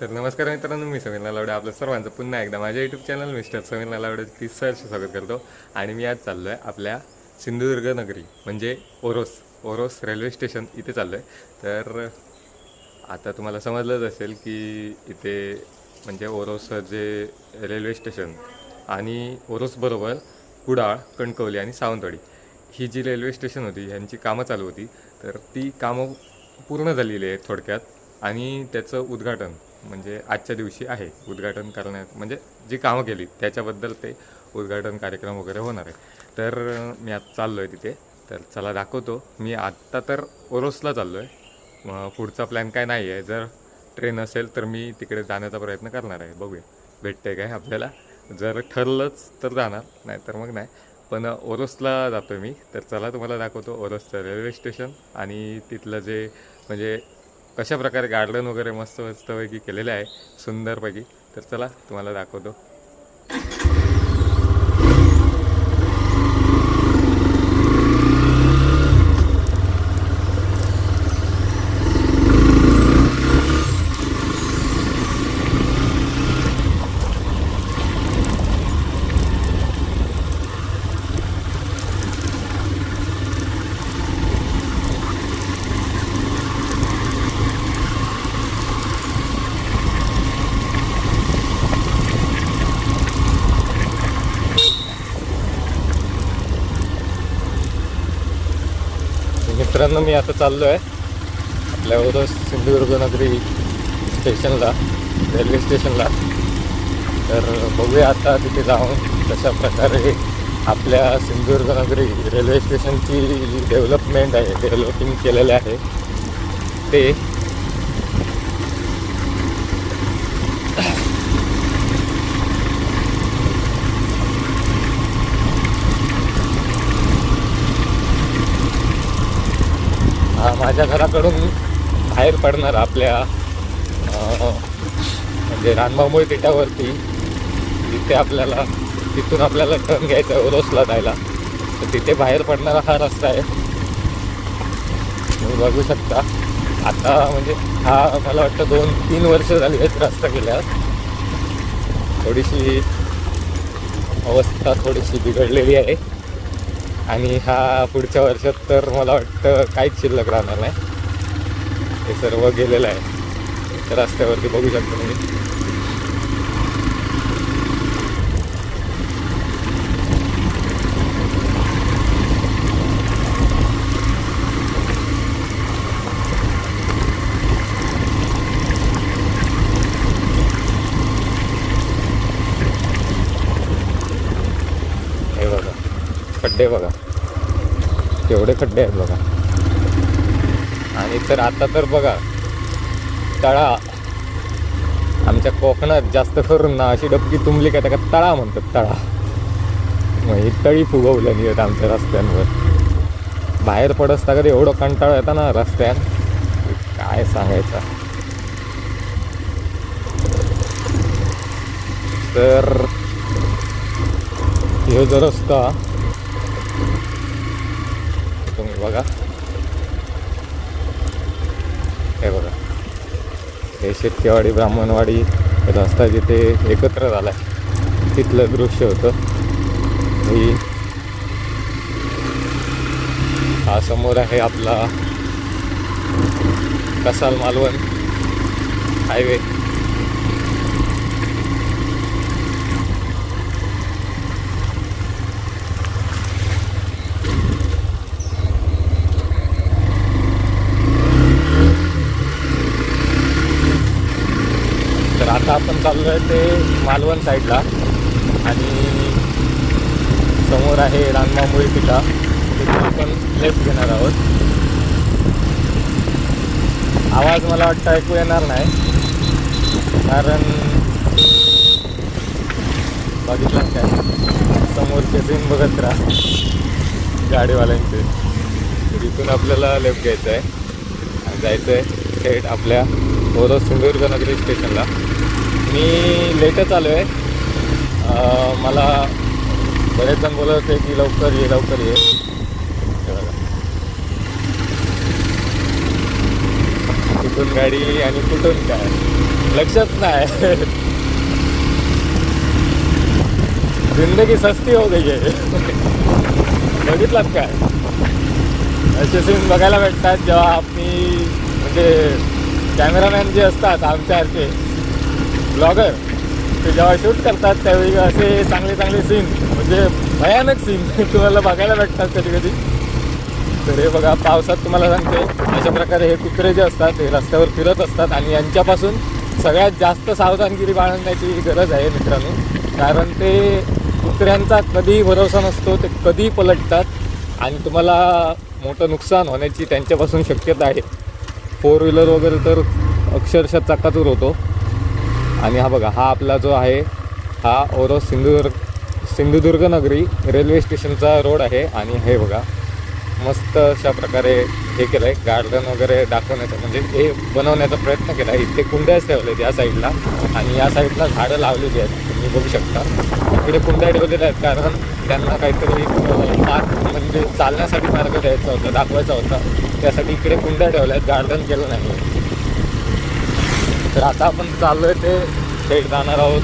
तर नमस्कार मित्रांनो मी समीर लावडे आपलं सर्वांचं पुन्हा एकदा माझ्या YouTube channel mister Sameer Lavde ती सहर्ष स्वागत करतो. आणि मी आज चाललो आहे आपल्या सिंधुदुर्ग नगरी म्हणजे ओरोस ओरोस रेल्वे स्टेशन इथे चाललो आहे तर आता तुम्हाला समजलंच असेल की इथे म्हणजे ओरोस जे रेल्वे स्टेशन आणि ओरोसबरोबर कुडाळ कणकवली आणि सावंतवाडी ही जी रेल्वे स्टेशन होती ह्यांची कामं चालू होती. तर ती कामं पूर्ण झालेली आहेत थोडक्यात. आणि त्याचं उद्घाटन म्हणजे आजच्या दिवशी आहे उद्घाटन करण्यात म्हणजे जी कामं केली त्याच्याबद्दल ते उद्घाटन कार्यक्रम वगैरे होणार आहे. तर मी आज चाललो आहे तिथे. तर चला दाखवतो. मी आत्ता तर ओरोसला चाललो आहे मग पुढचा प्लॅन काय नाही आहे जर ट्रेन असेल तर मी तिकडे जाण्याचा प्रयत्न करणार आहे. बघूया. भेटते काय आपल्याला. जर ठरलंच तर जाणार नाही तर मग नाही. पण ओरोसला जातो मी. तर चला तुम्हाला दाखवतो ओरोसचं रेल्वे स्टेशन आणि तिथलं जे म्हणजे कशा प्रकारे गार्डन वगैरे मस्त मस्तपैकी केलेलं आहे सुंदरपैकी. तर चला तुम्हाला दाखवतो मित्रांनो मी आता चाललो आहे. आपल्या ओरोस सिंधुदुर्ग नगरी स्टेशनला रेल्वे स्टेशनला. तर बघूया आता तिथे जाऊन कशा प्रकारे आपल्या सिंधुदुर्ग नगरी रेल्वे स्टेशनची जी डेव्हलपमेंट आहे डेव्हलपिंग केलेलं आहे. ते हा माझ्या घराकडून बाहेर पडणार आपल्या म्हणजे रानबामुळे तिट्यावरती तिथे आपल्याला तिथून आपल्याला टर्न घ्यायचा आहे ओरोसला जायला. तर तिथे बाहेर पडणारा हा रस्ता आहे. तुम्ही बघू शकता. आता म्हणजे हा मला वाटतं दोन तीन वर्ष झाली आहेत रस्ता केल्यावर थोडीशी अवस्था थोडीशी बिघडलेली आहे. आणि हा पुढच्या वर्षात तर मला वाटतं काहीच शिल्लक राहणार नाही. हे सर्व गेलेलं आहे. रस्त्यावरती बघू शकतो तुम्ही हे बघा. खड्डे बघा. केवढे खड्डे आहेत बघा. आणि तर आता तर बघा तळा. आमच्या कोकणात जास्त करून ना अशी डबकी तुंबली का त्याला तळा म्हणतात तळा. मग ही तळी फुगवलेली आहेत आमच्या रस्त्यांवर. बाहेर पडसता कधी एवढं कंटाळा येतं ना रस्त्यात. काय सांगायचं? तर ह्यो जो रस्ता बघा. हे बघा. हे शेतकेवाडी ब्राह्मणवाडी हे रस्ता जिथे एकत्र झाला आहे तिथलं दृश्य होतं. ही हा समोर आहे आपला कसाल मालवण हायवे तर आता आपण चाललो आहे ते मालवण साईडला. आणि समोर आहे रानमामुळी पिठा. तिथून आपण लेफ्ट घेणार आहोत. आवाज मला वाटतं ऐकू येणार नाही. कारण बघितलं काय समोरचे सीन बघत राहा. गाडीवाल्यांचे. तिथून आपल्याला लेफ्ट घ्यायचं आहे आणि जायचं आहे थेट आपल्या ओरो सिंधुदुर्ग नगरी स्टेशनला मी लेटच आलो आहे. मला बरेच जण बोलत होते की लवकर ये लवकर ये. कुठून गाडी आणि कुठून काय? लक्षच नाही. जिंदगी सस्ती हो गई आहे. बघितलात काय? असे सीन बघायला भेटतात जेव्हा आपली म्हणजे कॅमेरामॅन जे असतात आमच्यासारखे ब्लॉगर ते जेव्हा शूट करतात त्यावेळी असे चांगले चांगले सीन म्हणजे भयानक सीन तुम्हाला बघायला भेटतात कधी कधी. तर हे बघा पावसात तुम्हाला सांगते अशा प्रकारे हे कुत्रे जे असतात हे रस्त्यावर फिरत असतात आणि यांच्यापासून सगळ्यात जास्त सावधानगिरी बाळगण्याची गरज आहे मित्रांनो. कारण ते कुत्र्यांचा कधीही भरोसा नसतो ते कधीही पलटतात आणि तुम्हाला मोठं नुकसान होण्याची त्यांच्यापासून शक्यता आहे. फोर व्हीलर वगैरे तर अक्षरशः चकाचूर होतो. आणि हा बघा हा आपला जो आहे हा ओरोस सिंधुदुर्ग सिंधुदुर्ग नगरी रेल्वे स्टेशनचा रोड आहे. आणि हे बघा मस्त अशा प्रकारे हे केलं आहे गार्डन वगैरे दाखवण्याचा म्हणजे हे बनवण्याचा प्रयत्न केला. आहे इथे कुंड्याच ठेवले या साईडला. आणि या साईडला झाडं लावलेली आहेत तुम्ही बघू शकता. इकडे कुंड्या ठेवलेल्या आहेत कारण त्यांना काहीतरी मार्ग म्हणजे चालण्यासाठी मार्ग द्यायचा होता दाखवायचा होता. त्यासाठी इकडे कुंड्या ठेवल्या आहेत गार्डन केलं नाही. तर आता आपण चाललो आहे ते थेट जाणार आहोत.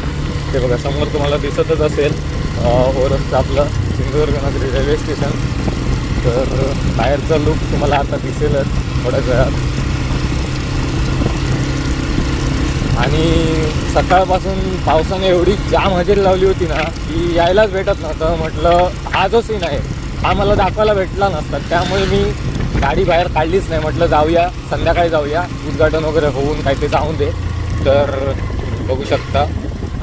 ते बघा समोर तुम्हाला दिसतच असेल अं, आपलं सिंधुदुर्ग नगरी रेल्वे स्टेशन तर बाहेरचा लुक तुम्हाला आता दिसेलच थोड्याच वेळात. आणि सकाळपासून पावसाने एवढी जाम हजेरी लावली होती ना की यायलाच भेटत नव्हतं. म्हटलं हा जो सीन आहे हा मला दाखवायला भेटला नसता. त्यामुळे मी गाडी बाहेर काढलीच नाही. म्हटलं जाऊया संध्याकाळी जाऊया. उद्घाटन वगैरे होऊन काय ते जाऊन दे. तर बघू शकता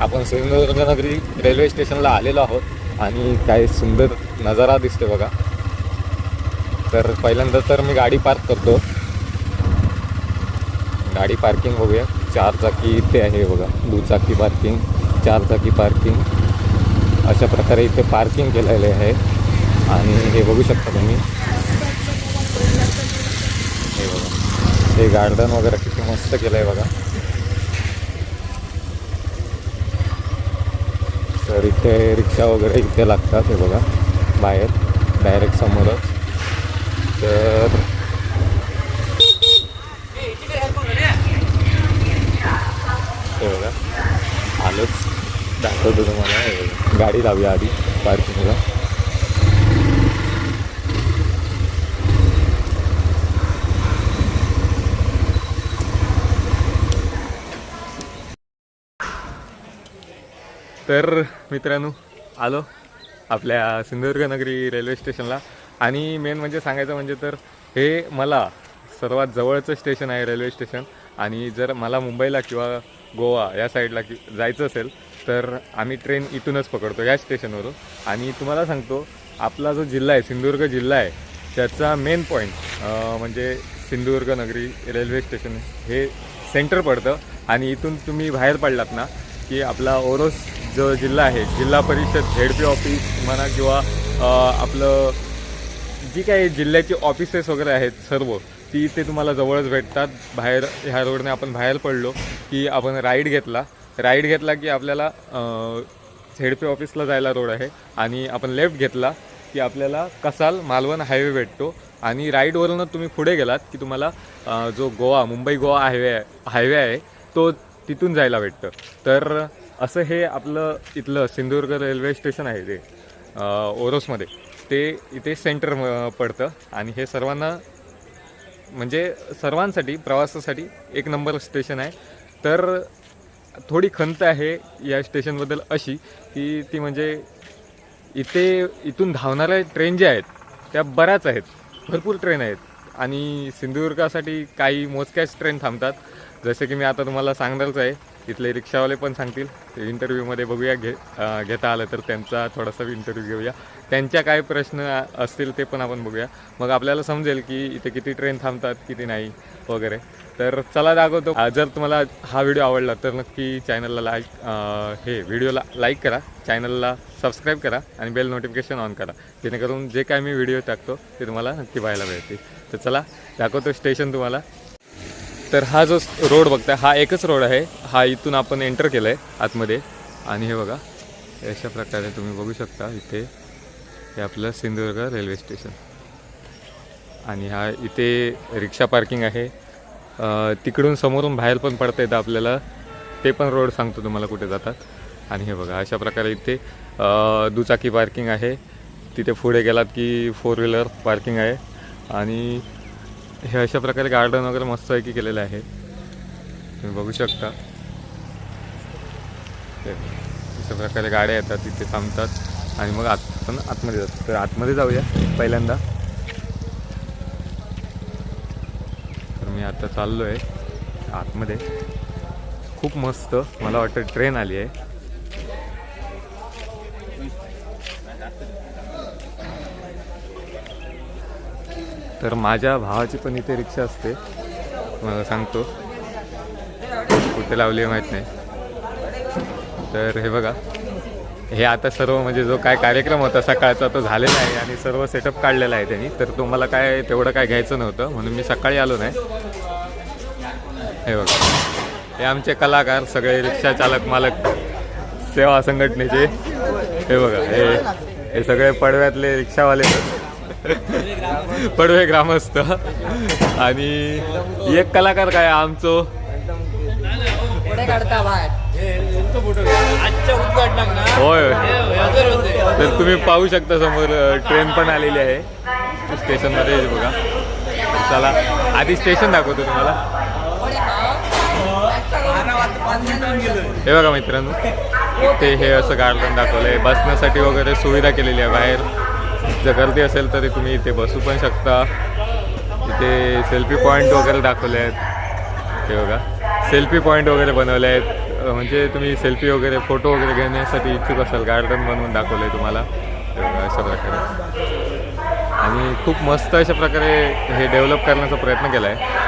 आपण सिंधुदुर्ग नगरी रेल्वे स्टेशनला आलेलो आहोत आणि काय सुंदर नजारा दिसते बघा. तर पहिल्यांदा तर मी गाडी पार्क करतो. गाडी पार्किंग बघूया. चार चाकी इथे आहे बघा. दुचाकी पार्किंग चार चाकी पार्किंग अशा प्रकारे इथे पार्किंग केलेले आहे. आणि हे बघू शकता तुम्ही हे बघा हे गार्डन वगैरे किती मस्त केलं आहे बघा. तर इथे रिक्षा वगैरे इथे लागतात हे बघा बाहेर डायरेक्ट समोरच. तर हे बघा आलोच. दाखवतो तुम्हाला. गाडी लावूया आधी पार्किंगला तर मित्रांनो आलो आपल्या सिंधुदुर्ग नगरी रेल्वे स्टेशनला आणि मेन म्हणजे सांगायचं म्हणजे तर हे मला सर्वात जवळचं स्टेशन आहे रेल्वे स्टेशन आणि जर मला मुंबईला किंवा गोवा या साईडला कि जायचं असेल तर आम्ही ट्रेन इथूनच पकडतो या स्टेशनवरून आणि तुम्हाला सांगतो आपला जो जिल्हा आहे सिंधुदुर्ग जिल्हा आहे त्याचा मेन पॉईंट म्हणजे सिंधुदुर्ग नगरी रेल्वे स्टेशन हे सेंटर पडतं. आणि इथून तुम्ही बाहेर पडलात ना की आपला ओरोस जो जिल्हा आहे जिल्हा परिषद झेड पी ऑफिस म्हणा किंवा आपलं जी काही जिल्ह्याची ऑफिसेस वगैरे आहेत सर्व ती इथे तुम्हाला जवळच भेटतात. बाहेर ह्या रोडने आपण बाहेर पडलो की आपण राईड घेतला. राईड घेतला की आपल्याला झेड पी ऑफिसला जायला रोड आहे आणि आपण लेफ्ट घेतला की आपल्याला कसाल मालवण हायवे भेटतो आणि राईडवरूनच तुम्ही पुढे गेलात की तुम्हाला जो गोवा मुंबई गोवा हायवे हायवे आहे तो तिथून जायला भेटतं. तर असं हे आपलं इथलं सिंधुदुर्ग रेल्वे स्टेशन आहे ते ओरोसमध्ये. ते इथे सेंटर पडतं आणि हे सर्वांना म्हणजे सर्वांसाठी प्रवासासाठी एक नंबर स्टेशन आहे. तर थोडी खंत आहे या स्टेशनबद्दल अशी की ती म्हणजे इथे इथून धावणाऱ्या ट्रेन ज्या आहेत त्या बऱ्याच आहेत. भरपूर ट्रेन आहेत. आणि सिंधुदुर्गासाठी काही मोजक्याच ट्रेन थांबतात. जसे की मी आता तुम्हाला सांगणारच आहे इथले रिक्षावाले पण सांगतील. इंटरव्ह्यूमध्ये बघूया घे घेता आलं तर त्यांचा थोडासा इंटरव्ह्यू घेऊया. त्यांच्या काय प्रश्न असतील ते पण आपण बघूया. मग आपल्याला समजेल की इथे किती ट्रेन थांबतात किती नाही वगैरे. तर चला दाखवतो. जर तुम्हाला हा व्हिडिओ आवडला तर नक्की चॅनलला लाईक हे व्हिडिओला लाईक करा. चॅनलला सबस्क्राईब करा आणि बेल नोटिफिकेशन ऑन करा. जेणेकरून जे काय मी व्हिडिओ टाकतो ते तुम्हाला नक्की पाहायला मिळते तर चला दाखवतो स्टेशन तुम्हाला. तर हा जो रोड बघताय हा एकच रोड आहे. हा इथून आपण एंटर केलं आहे आतमध्ये. आणि हे बघा अशा प्रकारे तुम्ही बघू शकता इथे हे आपलं सिंधुदुर्ग रेल्वे स्टेशन आणि हा इथे रिक्षा पार्किंग आहे. तिकडून समोरून बाहेर पण पडता येतं आपल्याला. ते पण रोड सांगतो तुम्हाला कुठे जातात. आणि हे बघा अशा प्रकारे इथे दुचाकी पार्किंग आहे. तिथे पुढे गेलात की फोर व्हीलर पार्किंग आहे. आणि हे अशा प्रकारे गार्डन वगैरे मस्तपैकी केलेलं आहे. तुम्ही बघू शकता. ते अशा प्रकारे गाड्या येतात तिथे थांबतात. आणि मग आत पण आतमध्ये जातात. तर आतमध्ये जाऊया पहिल्यांदा. तर मी आता चाललो आहे आतमध्ये. खूप मस्त. मला वाटतं ट्रेन आली आहे. तर माझ्या भावाची पण इथे रिक्षा असते. मला सांगतो. कुठे लावली आहे माहीत नाही. तर हे बघा. हे आता सर्व म्हणजे जो काय कार्यक्रम होता सकाळचा तो झालेला आहे आणि सर्व सेटअप काढलेला आहे त्यांनी. तर तो मला काय तेवढं काय घ्यायचं नव्हतं. म्हणून मी सकाळी आलो नाही. हे बघा. हे आमचे कलाकार सगळे रिक्षा चालक मालक सेवा संघटनेचे. हे बघा. हे हे सगळे पडव्यातले रिक्षावाले. पडवे ग्रामस्थ. आणि एक कलाकार काय आमचो? होय. तर तुम्ही पाहू शकता समोर ट्रेन पण आलेली आहे. स्टेशनमध्ये बघा. चला आधी स्टेशन दाखवतो तुम्हाला. हे बघा मित्रांनो ते हे असं गार्डन दाखवलं आहे बसण्यासाठी वगैरे सुविधा केलेली आहे बाहेर. जर गर्दी असेल तरी तुम्ही इथे बसू पण शकता. इथे सेल्फी पॉईंट वगैरे दाखवले आहेत. ते बघा. सेल्फी पॉईंट वगैरे बनवले आहेत. म्हणजे तुम्ही सेल्फी वगैरे फोटो वगैरे घेण्यासाठी इच्छुक असाल गार्डन बनवून दाखवलं आहे तुम्हाला. ते बघा अशा प्रकारे. आणि खूप मस्त अशा प्रकारे हे डेव्हलप करण्याचा प्रयत्न केला आहे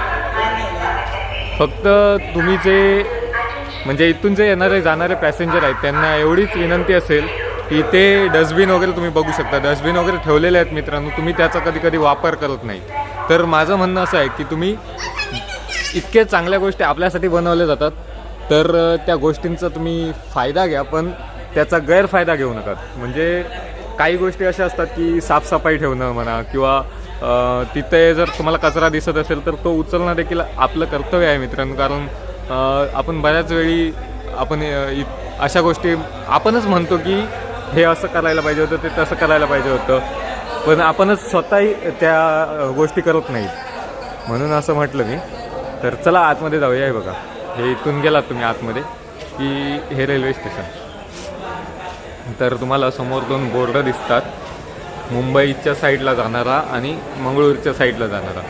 फक्त तुम्ही जे म्हणजे इथून जे येणारे जाणारे पॅसेंजर आहेत त्यांना एवढीच विनंती असेल की ते डस्टबिन वगैरे तुम्ही बघू शकता. डस्टबिन वगैरे ठेवलेले आहेत मित्रांनो. तुम्ही त्याचा कधी कधी वापर करत नाही. तर माझं म्हणणं असं आहे की तुम्ही इतके चांगल्या गोष्टी आपल्यासाठी बनवल्या जातात. तर त्या गोष्टींचा तुम्ही फायदा घ्या पण त्याचा गैरफायदा घेऊ नका. म्हणजे काही गोष्टी अशा असतात की साफसफाई ठेवणं म्हणा किंवा तिथे जर तुम्हाला कचरा दिसत असेल तर तो उचलणं देखील आपलं कर्तव्य आहे मित्रांनो. कारण आपण बऱ्याच वेळी आपण इ- अशा गोष्टी आपणच म्हणतो की हे असं करायला पाहिजे होतं ते तसं करायला पाहिजे होतं. पण आपणच स्वतःही त्या गोष्टी करत नाहीत म्हणून असं म्हटलं मी. तर चला आतमध्ये जाऊया हे बघा. हे इथून गेलात तुम्ही आतमध्ये की हे रेल्वे स्टेशन तर तुम्हाला समोर दोन बोर्ड दिसतात. मुंबईच्या साईडला जाणारा आणि मंगळूरच्या साईडला जाणारा.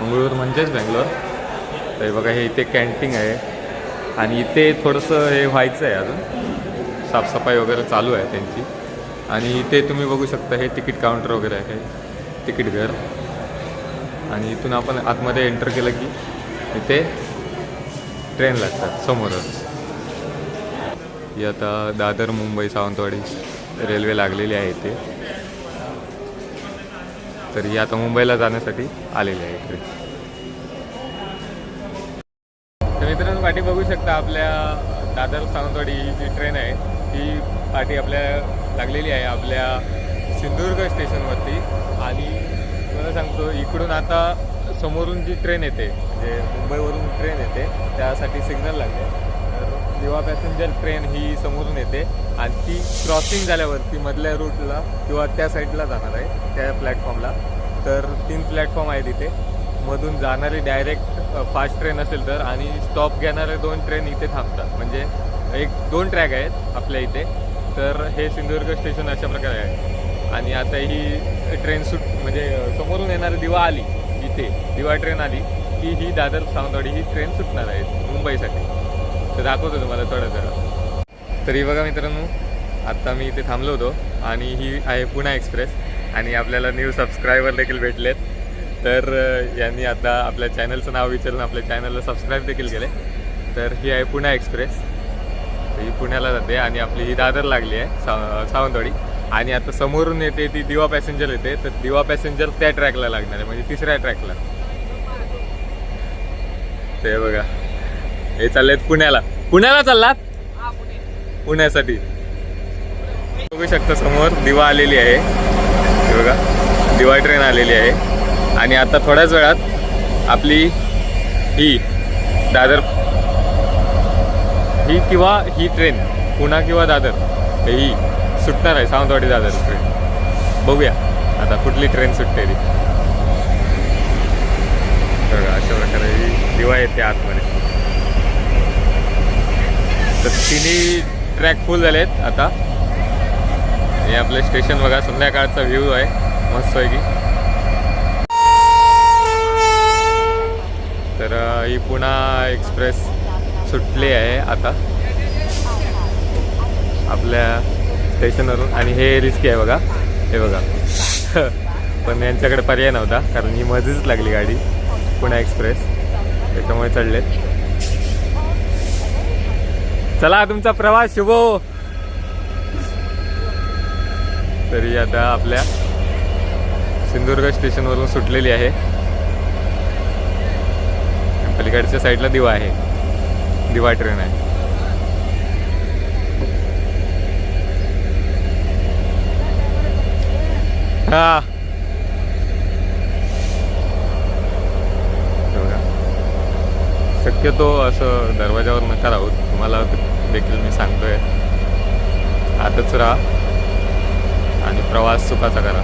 मंगळूर म्हणजेच बँगलोर. तर हे बघा हे इथे कॅन्टीन आहे. आणि इथे थोडंसं हे व्हायचं आहे अजून. साफसफाई वगैरे चालू आहे त्यांची. आणि इथे तुम्ही बघू शकता हे तिकीट काउंटर वगैरे आहे तिकीट घर. आणि इथून आपण आतमध्ये एंटर केलं की इथे ट्रेन लागतात समोरच. ही आता दादर मुंबई सावंतवाडी रेल्वे लागलेली आहे इथे. तर ही आता मुंबईला जाण्यासाठी आलेली आहे ट्रेन तर मित्रांनो पाठी बघू शकता आपल्या दादर सावंतवाडी ही जी ट्रेन आहे ही पाठी आपल्या लागलेली आहे आपल्या सिंधुदुर्ग स्टेशनवरती. आणि मला सांगतो इकडून आता समोरून जी ट्रेन येते म्हणजे मुंबईवरून ट्रेन येते त्यासाठी सिग्नल लागले तर दिवा पॅसेंजर ट्रेन ही समोरून येते. आणि ती क्रॉसिंग झाल्यावरती मधल्या रूटला किंवा त्या साईडला जाणार आहे त्या प्लॅटफॉर्मला तर तीन प्लॅटफॉर्म आहे तिथे मधून जाणारी डायरेक्ट फास्ट ट्रेन असेल तर आणि स्टॉप घेणारे दोन ट्रेन इथे थांबतात. म्हणजे एक दोन ट्रॅक आहेत आपल्या इथे. तर हे सिंधुदुर्ग स्टेशन अशा प्रकारे आहे. आणि आता ही ट्रेन सुट म्हणजे समोरून येणारी दिवा आली इथे दिवा ट्रेन आली की ही दादर सावंतवाडी ही ट्रेन सुटणार आहे मुंबईसाठी. तर दाखवतो तुम्हाला थोडं थोडं. तरी बघा मित्रांनो आत्ता मी इथे थांबलो होतो आणि ही आहे पुणा एक्सप्रेस आणि आपल्याला न्यू सबस्क्रायबर देखील भेटलेत. तर यांनी आता आपल्या चॅनलचं नाव विचारून आपल्या चॅनलला सबस्क्राईब देखील केले. तर ही आहे पुणा एक्सप्रेस. ही पुण्याला जाते आणि आपली ही दादर लागली आहे सा सावंतवाडी. आणि आता समोरून येते ती दिवा पॅसेंजर येते तर दिवा पॅसेंजर त्या ट्रॅकला लागणार आहे म्हणजे तिसऱ्या ट्रॅकला. ते बघा हे चाललेत पुण्याला. पुण्याला चाललात? पुण्यासाठी. बघू शकता समोर दिवा आलेली आहे. हे बघा दिवा ट्रेन आलेली आहे. आणि आता थोड्याच वेळात आपली ही दादर ही किंवा ही ट्रेन पुणा किंवा दादर ही सुटणार आहे सावंतवाडी दादर ट्रेन बघूया आता कुठली ट्रेन सुटते ती. अशा प्रकारे ही दिवा येते आतमध्ये. तर तिन्ही ट्रॅक फुल झाले आहेत आता. हे आपलं स्टेशन बघा संध्याकाळचा व्ह्यू आहे. मस्त आहे की. तर ही पुणा एक्सप्रेस सुटली आहे आता. आपल्या स्टेशनवरून. आणि हे रिस्की आहे बघा. हे बघा. पण यांच्याकडे पर्याय नव्हता कारण ही मध्येच लागली गाडी. पुणे एक्सप्रेस त्याच्यामुळे चढलेत. चला तुमचा प्रवास शुभो! तरी आता आपल्या सिंधुदुर्ग स्टेशनवरून सुटलेली आहे. पलीकडच्या साईडला दिवा आहे. दिवा ट्रेन आहे हा शक्यतो असं दरवाजावर नका राहू. तुम्हाला देखील मी सांगतोय. आतच राहा. आणि प्रवास सुखाचा करा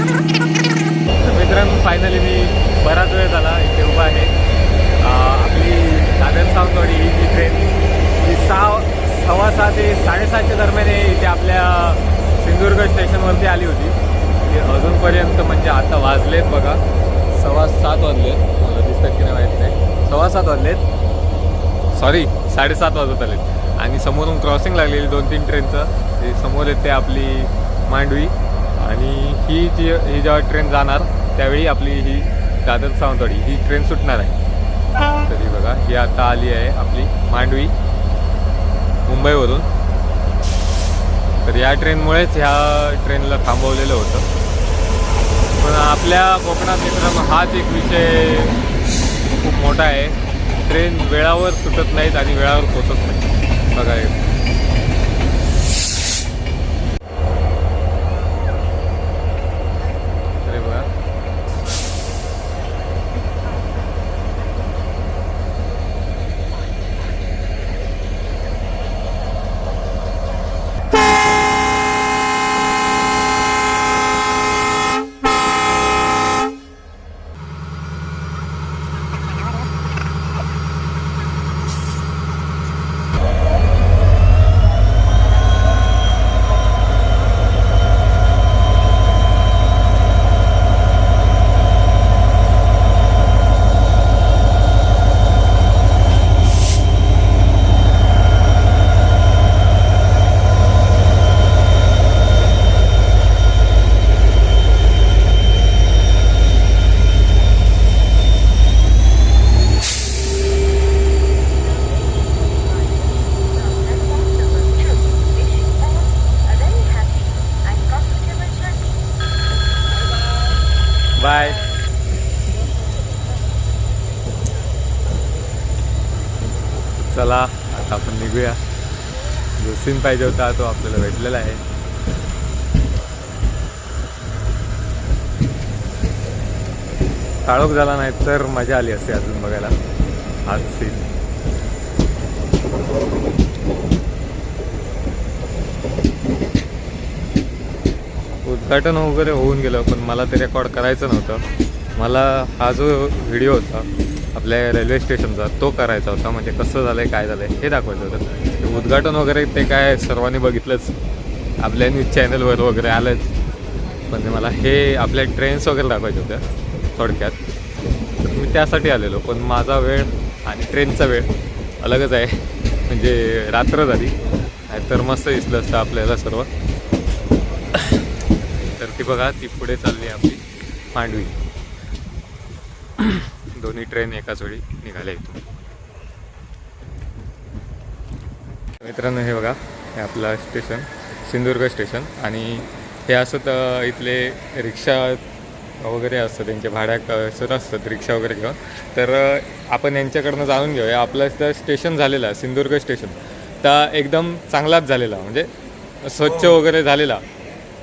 तर मित्रांनो फायनली मी बराच वेळ झाला इथे उभा आहे अं, आपली दादर सावंतवाडी ही जी ट्रेन ही सहा सव्वा सहा ते साडेसातच्या दरम्यान हे इथे आपल्या सिंधुदुर्ग स्टेशनवरती आली होती ती अजूनपर्यंत म्हणजे आता वाजलेत बघा सव्वा सात वाजलेत मला दिसतात की नाही माहीत नाही सव्वा सात वाजलेत सॉरी साडेसात वाजत आले आणि समोरून क्रॉसिंग लागलेली दोन तीन ट्रेनचं ते समोर येते आपली मांडवी. आणि ही जी ही जेव्हा ट्रेन जाणार त्यावेळी आपली ही दादर सावंतवाडी ही ट्रेन सुटणार आहे. तरी बघा ही आता आली आहे आपली मांडवी. मुंबईवरून. तर या ट्रेनमुळेच ह्या ट्रेनला थांबवलेलं होतं. पण आपल्या कोकणात मित्रांनो हाच एक विषय खूप मोठा आहे. ट्रेन वेळावर सुटत नाहीत आणि वेळावर पोचत नाही बघा हे. अरे बघा बाय चला आता आपण निघूया जो पाहिजे होता तो आपल्याला भेटलेला आहे. काळोख झाला नाही तर मजा आली असते अजून बघायला. आज सीन उद्घाटन वगैरे होऊन गेलं पण मला ते रेकॉर्ड करायचं नव्हतं. मला हा जो व्हिडिओ होता आपल्या रेल्वे स्टेशनचा तो करायचा होता म्हणजे कसं झालं आहे काय झालं आहे हे दाखवायचं होतं. ते उद्घाटन वगैरे ते काय सर्वांनी बघितलंच. आपल्या न्यूज चॅनलवर वगैरे आलंच. पण मला हे आपल्या ट्रेन्स वगैरे दाखवायच्या होत्या थोडक्यात. तर मी त्यासाठी आलेलो पण माझा वेळ आणि ट्रेनचा वेळ अलगच आहे. म्हणजे रात्र झाली. नाहीतर मस्त दिसलं असतं आपल्याला सर्व. तर ती बघा ती पुढे चालली आहे आपली मांडवी. दोन्ही ट्रेन एकाच वेळी निघाल्या इथून. मित्रांनो हे बघा हे आपलं स्टेशन सिंधुदुर्ग स्टेशन. आणि हे असं तर इथले रिक्षा वगैरे असतं त्यांच्या भाड्या सुरू असतात रिक्षा वगैरे घेऊन. तर आपण यांच्याकडनं जाणून घेऊया. आपलं तर स्टेशन झालेलं आहे सिंधुदुर्ग स्टेशन. तर एकदम चांगलाच झालेला म्हणजे स्वच्छ वगैरे झालेला.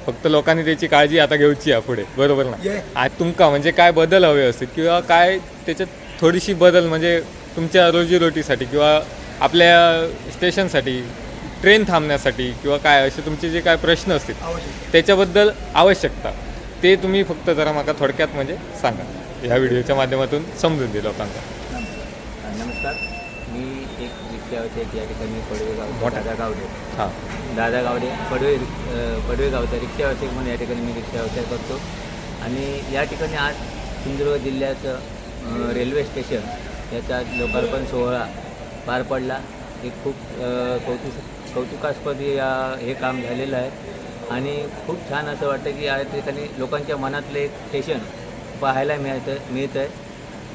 फक्त लोकांनी त्याची काळजी आता घ्यायची आहे पुढे. बरोबर ना? आज तुमका म्हणजे काय बदल हवे असतील? किंवा काय त्याच्यात थोडीशी बदल म्हणजे तुमच्या रोजीरोटीसाठी किंवा आपल्या स्टेशनसाठी ट्रेन थांबण्यासाठी किंवा काय असे तुमचे जे काय प्रश्न असतील त्याच्याबद्दल आवश्यकता. ते तुम्ही फक्त जरा माका थोडक्यात म्हणजे सांगा. ह्या व्हिडिओच्या माध्यमातून समजून दे लोकांना. नमस्कार. रिक्षाव्यावसायिक या ठिकाणी पडवे गाव. दादा गावडे हां. दादा गावडे पडवे पडवे गावचा रिक्षा व्यावसायिक म्हणून या ठिकाणी मी रिक्षा व्यवसाय करतो. आणि या ठिकाणी आज सिंधुदुर्ग जिल्ह्याचं रेल्वे स्टेशन याचा लोकार्पण सोहळा पार पडला. हे खूप कौतुक कौतुकास्पद या हे काम झालेलं आहे. आणि खूप छान असं वाटतं की या ठिकाणी लोकांच्या मनातलं एक स्टेशन पाहायला मिळतं मिळतं आहे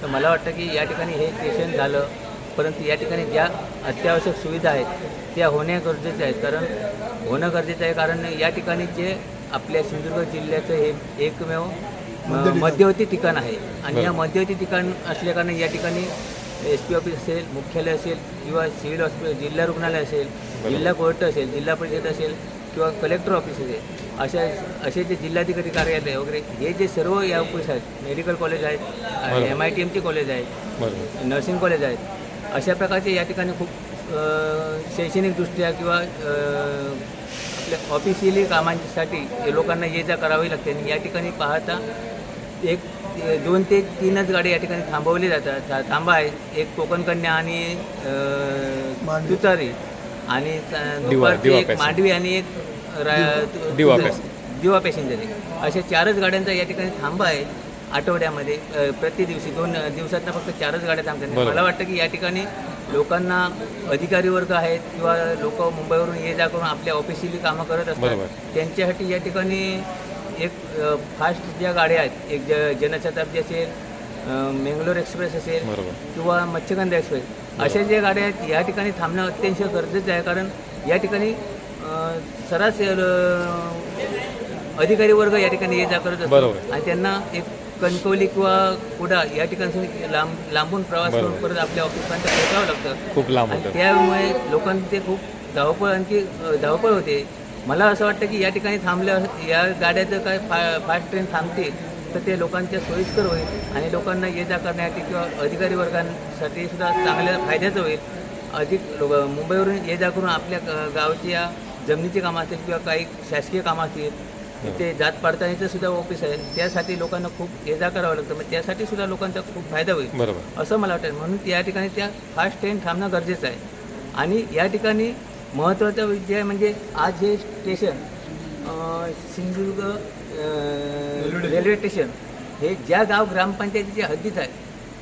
तर मला वाटतं की या ठिकाणी हे स्टेशन झालं परंतु या ठिकाणी ज्या अत्यावश्यक सुविधा आहेत त्या होण्या गरजेच्या आहेत. कारण होणं गरजेचं आहे कारण या ठिकाणी जे आपल्या सिंधुदुर्ग जिल्ह्याचं हे एकमेव म- मध्यवर्ती ठिकाण. आहे. आणि या मध्यवर्ती ठिकाण असल्याकारणे या ठिकाणी एस पी ऑफिस असेल मुख्यालय असेल किंवा सिव्हिल हॉस्पिटल जिल्हा रुग्णालय असेल जिल्हा कोर्ट असेल जिल्हा परिषद असेल किंवा कलेक्टर ऑफिस असेल अशा असे जे जिल्हाधिकारी कार्यालय वगैरे हे जे सर्व या ऑफिस आहेत मेडिकल कॉलेज आहेत एम आय टी एमचे कॉलेज आहेत नर्सिंग कॉलेज आहेत अशा प्रकारचे या ठिकाणी खूप शैक्षणिकदृष्ट्या किंवा आपल्या ऑफिशियली कामांसाठी लोकांना ये जा करावी लागते. आणि या ठिकाणी पाहता एक दोन ते तीनच गाडी या ठिकाणी थांबवली जातात. था- थांबा आहेत एक कोकण कन्या आणि तुतारी आणि दुपारची एक. मांडवी आणि एक दिवा पॅसेंजर. अशा चारच गाड्यांचा या ठिकाणी थांबा आहे. आठवड्यामध्ये प्रति दिवशी दोन दिवसातनं फक्त चारच गाड्या थांबतात. मला वाटतं की या ठिकाणी लोकांना अधिकारी वर्ग आहेत किंवा लोक मुंबईवरून ये जा करून आपल्या ऑफिशियली कामं करत. असतात त्यांच्यासाठी या ठिकाणी एक फास्ट ज्या गाड्या आहेत एक ज जनशताब्दी असेल मेंगलोर एक्सप्रेस असेल किंवा मत्स्यगंधा एक्सप्रेस अशा ज्या गाड्या आहेत या ठिकाणी थांबणं अत्यंत गरजेचं आहे कारण या ठिकाणी सरास अधिकारी वर्ग या ठिकाणी ये जा करत असतो. आणि त्यांना एक कणकवली किंवा कुडा या ठिकाणी लांब लांबून प्रवास करून. परत आपल्या ऑफिसपर्यंत पोहोचावं लागतं. खूप लांब आणि त्यामुळे लोकांचे खूप धावपळ आणखी धावपळ होते. मला असं वाटतं की या ठिकाणी थांबल्या या गाड्या जर काय फा फास्ट ट्रेन थांबतील तर ते लोकांच्या सोयीस्कर होईल आणि लोकांना ये जा करण्यासाठी किंवा अधिकारी वर्गांसाठी सुद्धा चांगल्या फायद्याचं होईल. अधिक लोक मुंबईवरून ये जा करून आपल्या गावच्या जमिनीची कामं असतील किंवा काही शासकीय कामं असतील तिथे जात पडताळणीचं सुद्धा ऑफिस आहे. त्यासाठी लोकांना खूप ये जा करावं लागतं. मग त्यासाठी सुद्धा लोकांचा खूप फायदा होईल. बरोबर. असं मला वाटतं. म्हणून या ठिकाणी त्या फास्ट ट्रेन थांबणं गरजेचं आहे. आणि या ठिकाणी महत्त्वाचा विषय म्हणजे आज हे स्टेशन सिंधुदुर्ग रेल्वे स्टेशन हे ज्या गाव ग्रामपंचायतीच्या हद्दीत आहे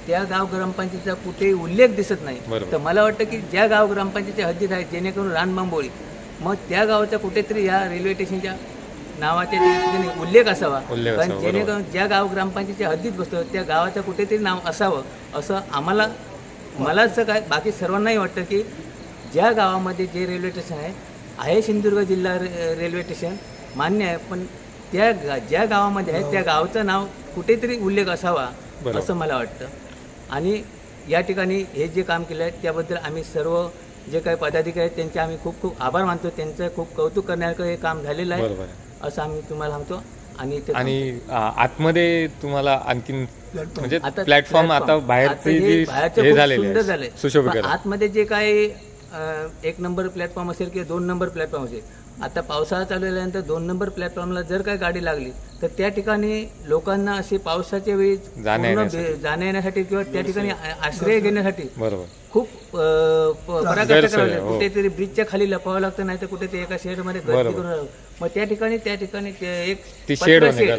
त्या गाव ग्रामपंचायतीचा कुठेही उल्लेख दिसत नाही. तर मला वाटतं की ज्या गाव ग्रामपंचायतीच्या हद्दीत आहे जेणेकरून रानबांबोळी मग त्या गावाचा कुठेतरी ह्या रेल्वे स्टेशनच्या नावाच्या उल्लेख असावा. उल्लेख कारण जेणेकरून ज्या गाव ग्रामपंचायतीच्या हद्दीत बसतो त्या गावाचं कुठेतरी नाव असावं असं आम्हाला मलाच काय बाकी सर्वांनाही वाटतं की ज्या गावामध्ये जे रेल्वे स्टेशन आहे आहे सिंधुदुर्ग जिल्हा रे- रेल्वे स्टेशन मान्य आहे पण त्या गा ज्या गावामध्ये आहे त्या गावचं नाव कुठेतरी उल्लेख असावा बरोबर. असं मला वाटतं. आणि या ठिकाणी हे जे काम केलं आहे त्याबद्दल आम्ही सर्व जे काही पदाधिकारी आहेत त्यांचे आम्ही खूप खूप आभार मानतो. त्यांचं खूप कौतुक करण्यासारखं हे काम झालेलं आहे. बरोबर आहे. असं आम्ही तुम्हाला सांगतो आणि ते आणि आ, आतमध्ये तुम्हाला आणखीन म्हणजे आता प्लॅटफॉर्म आता platform. बाहेरची आता जी बाहेरचं हे खूप झालेले सुंदर आहे, झालंय. पण आतमध्ये जे काही अं, एक नंबर प्लॅटफॉर्म असेल किंवा दोन नंबर प्लॅटफॉर्म असेल आता पावसाळा चालू झाल्यानंतर दोन नंबर प्लॅटफॉर्मला जर काही गाडी लागली तर त्या ठिकाणी लोकांना असे पावसाच्या वेळी जाण्या येण्यासाठी. किंवा त्या ठिकाणी आश्रय घेण्यासाठी बरोबर खूप करावी. हो. कुठेतरी ब्रिजच्या खाली लपवावं लागतं नाही तर कुठे ते एका शेडमध्ये गर्दी बरोबर. करून. मग त्या ठिकाणी त्या ठिकाणी एक शेड होणे शेड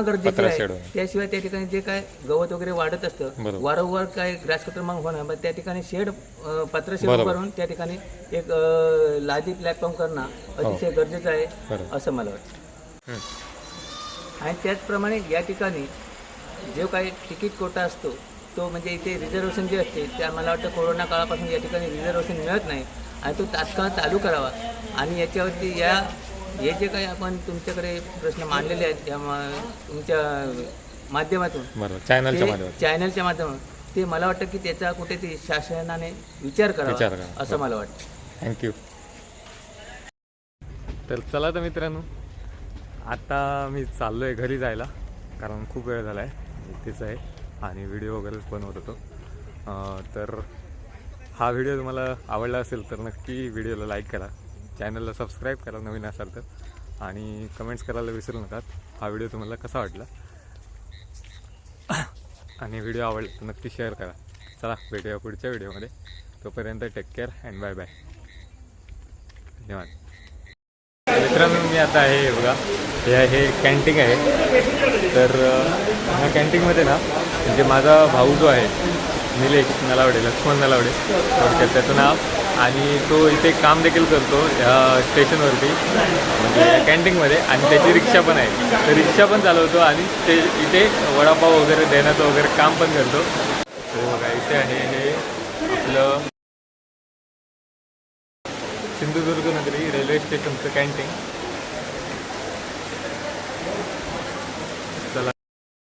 गरजेचं, आहे शेड. त्याशिवाय त्या ठिकाणी जे काय गवत वगैरे वाढत असतं. वारंवार काय ग्रास कटर मग होणार मग त्या ठिकाणी शेड पत्र शेड. करून त्या ठिकाणी एक लादी प्लॅटफॉर्म करणं अतिशय हो. गरजेचं आहे. असं मला वाटतं हं. आणि त्याचप्रमाणे या ठिकाणी जो काही तिकीट कोटा असतो तो म्हणजे इथे रिझर्वेशन जे असते त्या मला वाटतं कोरोना काळापासून या ठिकाणी रिझर्वेशन मिळत नाही आणि तो तात्काळ चालू करावा. आणि याच्यावरती या हे जे काही आपण तुमच्याकडे प्रश्न मांडलेले आहेत या म- तुमच्या माध्यमातून चॅनलच्या ते माध्यमातून. चॅनलच्या माध्यमातून ते मला वाटतं की त्याचा कुठेतरी शासनाने विचार करावा. असं मला वाटतं. थँक्यू तर चला तर मित्रांनो आता मी चाललो आहे घरी जायला कारण खूप वेळ झाला आहे इथेच आहे. आणि व्हिडिओ वगैरेच बनवत होतो तर हा व्हिडिओ तुम्हाला आवडला असेल तर नक्की व्हिडिओला लाईक करा. चॅनलला सबस्क्राईब करा नवीन असाल तर. आणि कमेंट्स करायला विसरू नका. हा व्हिडिओ तुम्हाला कसा वाटला? आणि व्हिडिओ आवडला तर नक्की शेअर करा. चला भेटूया पुढच्या व्हिडिओमध्ये. तोपर्यंत take care and bye bye धन्यवाद. मित्रांनो मी आता आहे बघा. हे हे कॅन्टीन आहे. तर ह्या कॅन्टीनमध्ये ना म्हणजे माझा भाऊ जो आहे निलेश नलावडे लक्ष्मण नलावडे थोडक्यात त्याचं नाव. आणि तो इथे काम देखील करतो ह्या स्टेशनवरती म्हणजे कॅन्टीनमध्ये आणि त्याची रिक्षा पण आहे. तर रिक्षा पण चालवतो आणि ते इथे वडापाव वगैरे देण्याचं वगैरे काम पण करतो. तर बघा इथे आहे हे आपलं सिंधुदुर्ग नगरी रेल्वे स्टेशनचं कॅन्टीन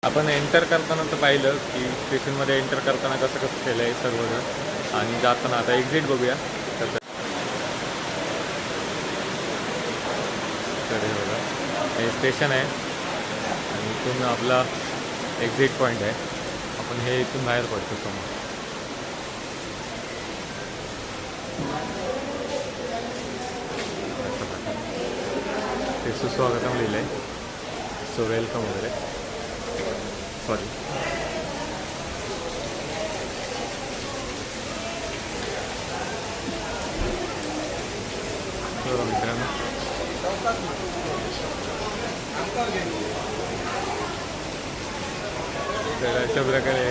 आपण एंटर करताना तर पाहिलं की स्टेशनमध्ये एंटर करताना कसं कसं केलं आहे सर्वजण. आणि जाताना आता एक्झिट बघूया. तर हे बघा. हे स्टेशन आहे. आणि इथून आपला एक्झिट पॉईंट आहे. आपण हे इथून बाहेर पडतो समोर. ते सुस्वागतम लिहिलं आहे सो वेलकम वगैरे. सॉरी तर अशा प्रकारे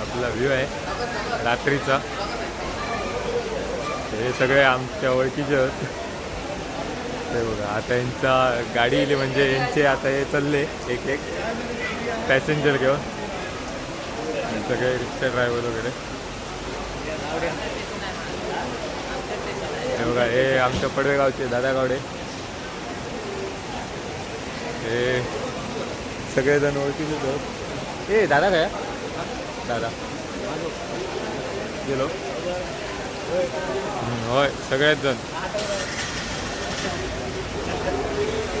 आपला व्ह्यू आहे रात्रीचा हे सगळे आमच्या ओळखीचे आहेत ते बघा. आता यांचा गाडी इली म्हणजे यांचे आता हे चालले एक एक. पॅसेंजर घेऊन. सगळे रिक्षा ड्रायव्हर वगैरे. हे बघा हे आमच्या पडवेगावचे दादा गावडे हे सगळेजण ओळखीचेच आहेत ए दादा काय? दादा. गेलो. होय सगळेच जण.